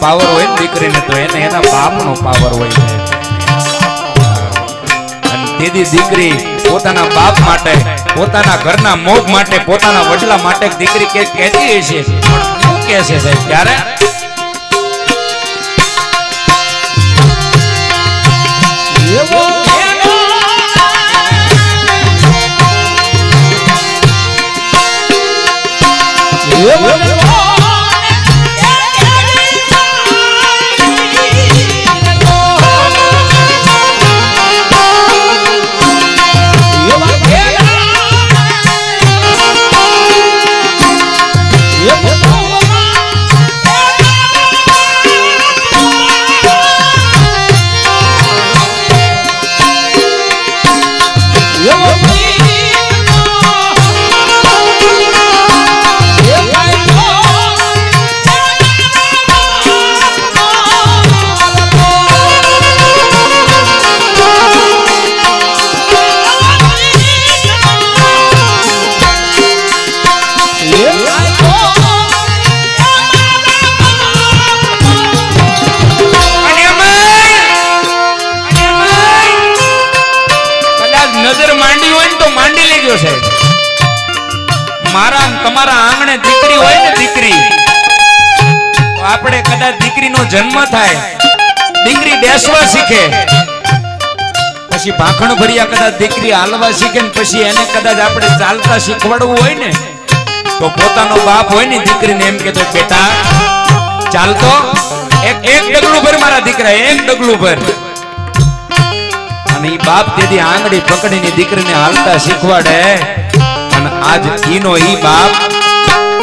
Power હોય ને દીકરીને તો એને એના બાપનો પાવર હોય છે. તેથી દીકરી પોતાના બાપ માટે, પોતાના ઘરના મોગ માટે, પોતાના વડલા માટે દીકરી કે કહેતી હશે પણ શું કહે છે સાહેબ? ક્યારે હોય ને દીકરી આપણે કદાચ દીકરીનો જન્મ થાય, દીકરી બેસવા શીખે. પછી ભાખણ ભર્યા કદાચ દીકરી હાલવા શીખે ને પછી એને કદાચ આપણે ચાલતા શીખવાડવું હોય ને, તો પોતાનો બાપ હોય ને દીકરીને એમ કહેતો, બેટા, ચાલતો? એક એક ડગલું ભર મારા દીકરા એક ડગલું ભર. અને ઈ બાપ તેથી આંગળી પકડીને દીકરીને હાલતા શીખવાડે. અને આજ ઈનો ઈ બાપ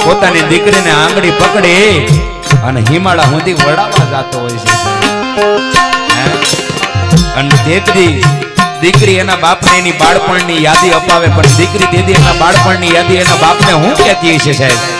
પોતાની દીકરીને આંગળી પકડી અને હિમાળા સુધી વડાવા જાતો હોય છે. અને તેથી દીકરી એના બાપને એની બાળપણની યાદી અપાવે, પણ દીકરી તેથી એના બાળપણની યાદી એના બાપને હું કહેતી છે સાહેબ?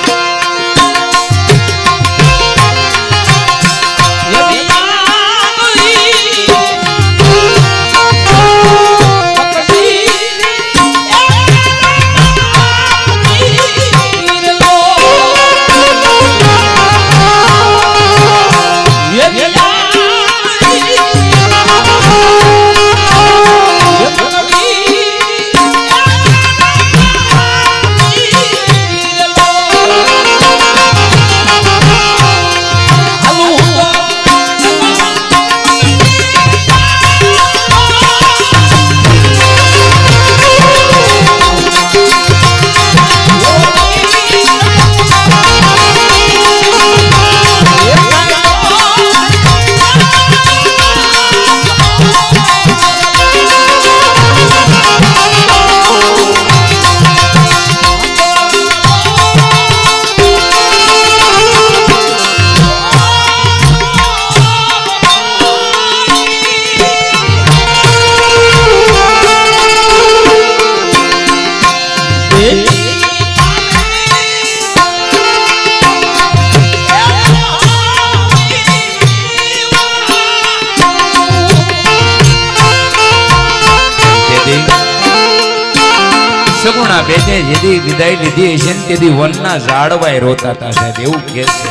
સગુણા જેથી વિદાય લીધી હશે ને તેથી વનના ઝાડવાય રોતા હતા સાહેબ, એવું કે છે.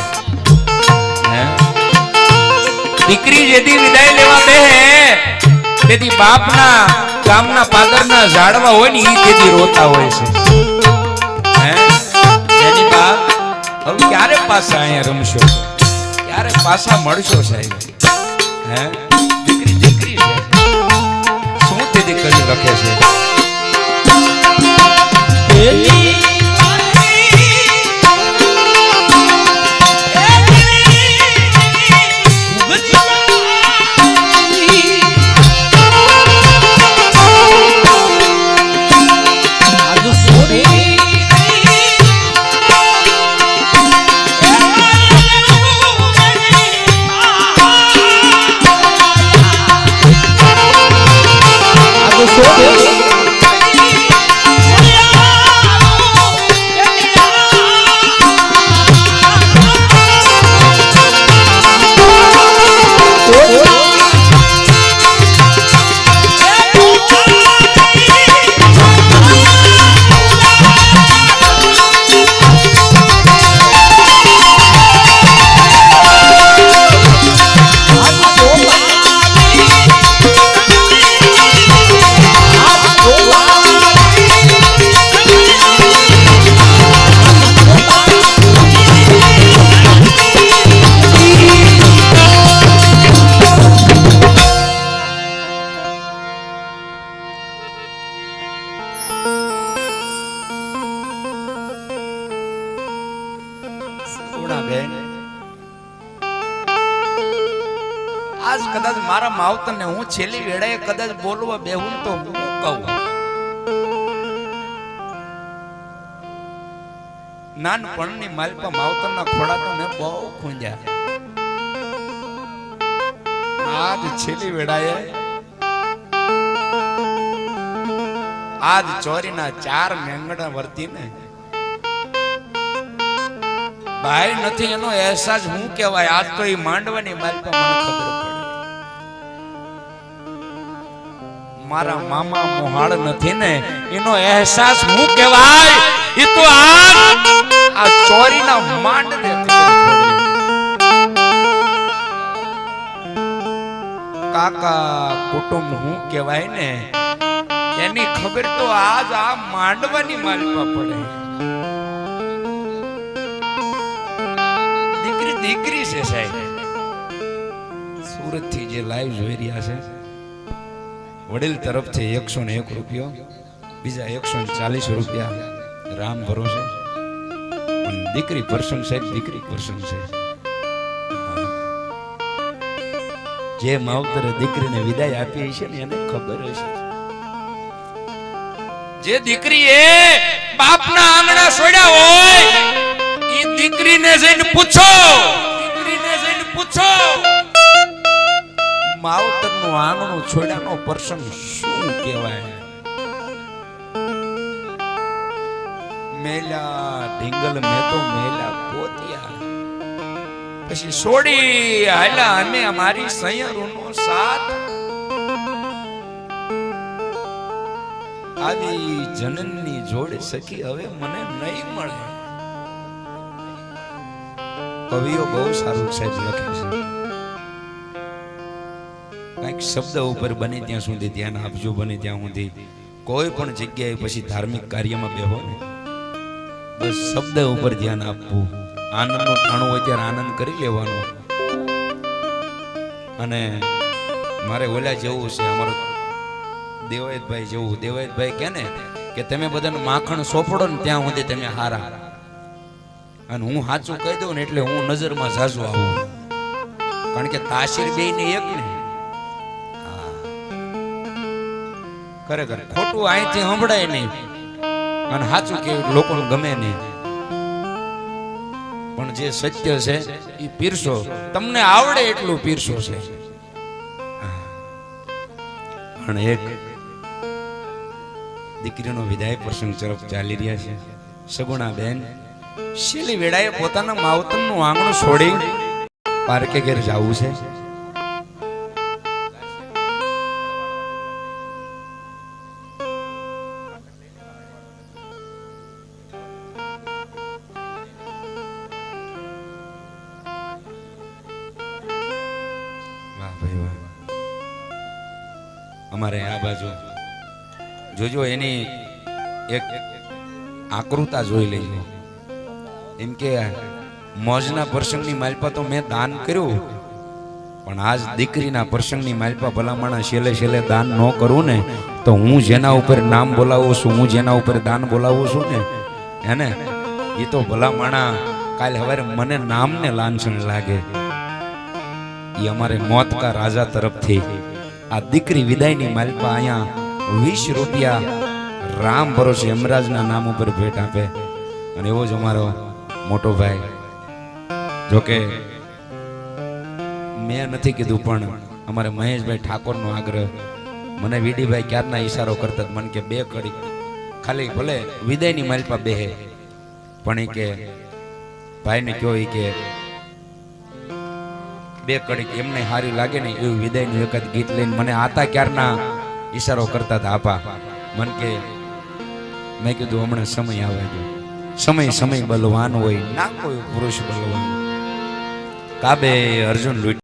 દીકરી જેથી વિદાય લેવા બે તેથી બાપના ગામના પાદરના ઝાડવા હોય ને એ તેથી રોતા હોય છે. હવે ક્યારે પાછા અહીંયા રમશો? ક્યારે પાછા મળશો સાહેબ? હે? દીકરી દીકરી છે. શું તેથી દીકરી લખે તો છે? માવતરને હું છેલ્લી વેળાએ કદાચ બોલવા બેહું તો હું કહું. નાનપણની માલપા માવતરના ખોડા મેં બહુ ખૂંજ્યા આજ છેલ્લી વેળાએ આજ ચોરીના ચાર મેંગડા વર્તીને ભાઈ નથી, એનો અહેસાસ હું કહેવાય? આજ તો એ માંડવાની માલપા મને ખબર પડે. મારા મામા મોહાળ નથી ને, એનો અહેસાસ હું કહેવાય? એ તો આ આ ચોરીના માંડને કાકા, કુટુંબ હું કહેવાય ને, એની ખબર તો આજ આ માંડવાની માલમાં પડે. દીકરી દીકરી છે સાહેબ. સુરતથી જે લાઈવ જોઈ રહ્યા છે વડીલ તરફથી એકસો ને એક રૂપિયો, બીજા એકસો ને ચાલીસ રૂપિયા રામ ભરોસે. દીકરી પ્રસંગ સાહેબ, દીકરી પ્રસંગ છે જે માવતરે દીકરીને વિદાય આપી છે ને એને ખબર હશે. જે એ બાપના આંગણા છોડ્યા હોય એ દીકરીને જઈને પૂછો. દીકરીને જઈને પૂછો. માવતરનું આંગણું છોડ્યાનો પ્રસંગ શું કહેવાય? મેલા ઢીંગલ મેં તો મેલા પોતિયા. પછી છોડી હાલા અમે અમારી સૈયરોનો સાથ. આવી જનનની જોડે સખી હવે મને નહીં મળે. કવિઓ બહુ સારું સાહેબ લખે છે. કંઈક શબ્દ ઉપર બને ત્યાં સુધી ધ્યાન આપજો, બને ત્યાં સુધી. કોઈ પણ જગ્યાએ પછી ધાર્મિક કાર્યમાં બેહો ને, બસ શબ્દ ઉપર ધ્યાન આપવું. આનંદનો ટાણો હોય ત્યારે આનંદ કરી લેવાનો. અને મારે ઓલા જવું છે, અમારો દેવાયતભાઈ જેવું. દેવાયતભાઈ કે ને કે તમે બધાને માખણ સોંપડો ને ત્યાં સુધી તમે હારા. અને હું સાચું કહી દઉં ને એટલે હું નજરમાં ઝાઝું આવું. કારણ કે તાસીર બે ને એક ને ખરેખર. ખોટું અહીંથી સંભળાય નહીં. અને સાચું કે લોકોને ગમે નહીં. પણ જે સત્ય છે, એ પીરસો. તમને આવડે એટલું પીરસો છે. પણ એક દીકરીનો વિદાય પ્રસંગ તરફ ચાલી રહ્યા છે. સગુણા બેન શીલી વેળાએ પોતાના માવતરનું આંગણું છોડી પાર્કે ઘેર જવું છે. ભાઈ અમારે આ બાજુ જોજો, એની એક આકૃતા જોઈ લેજો. એમ કે મોજના પ્રસંગની માલપા તો મેં દાન કર્યું, પણ આજ દીકરીના પ્રસંગની માલપા ભલામણા છેલ્લે છેલ્લે દાન ન કરું ને, તો હું જેના ઉપર નામ બોલાવું છું, હું જેના ઉપર દાન બોલાવું છું ને એને એ તો ભલામણા કાલે હવે મને નામને લાંછન લાગે. એ અમારે મોત કા રાજા તરફથી આ દીકરી વિદાયની માલપા અહીંયા વીસ રૂપિયા રામ ભરોસે યમરાજના નામ ઉપર ભેટ આપે. અને એવો જ અમારો મોટો ભાઈ. જોકે મેં નથી કીધું, પણ અમારે મહેશભાઈ ઠાકોરનો આગ્રહ. મને વીડીભાઈ ક્યારના ઈશારો કરતા. મને કે બે કડી. ખાલી ભલે વિદાયની માલપા બેહે. પણ એ કે ભાઈને કયો એ કે બે કડીક એમને હારી લાગે ને એવું વિદાયનું એકાદ ગીત લઈને મને આતા ક્યારના ઈશારો કરતા હતા, આપા. મન કે, મેં કીધું હમણાં સમય આવે છે. સમય સમય બલવાન હોય, ના કોઈ પુરુષ બલવાન. કાબે અર્જુન લૂંટ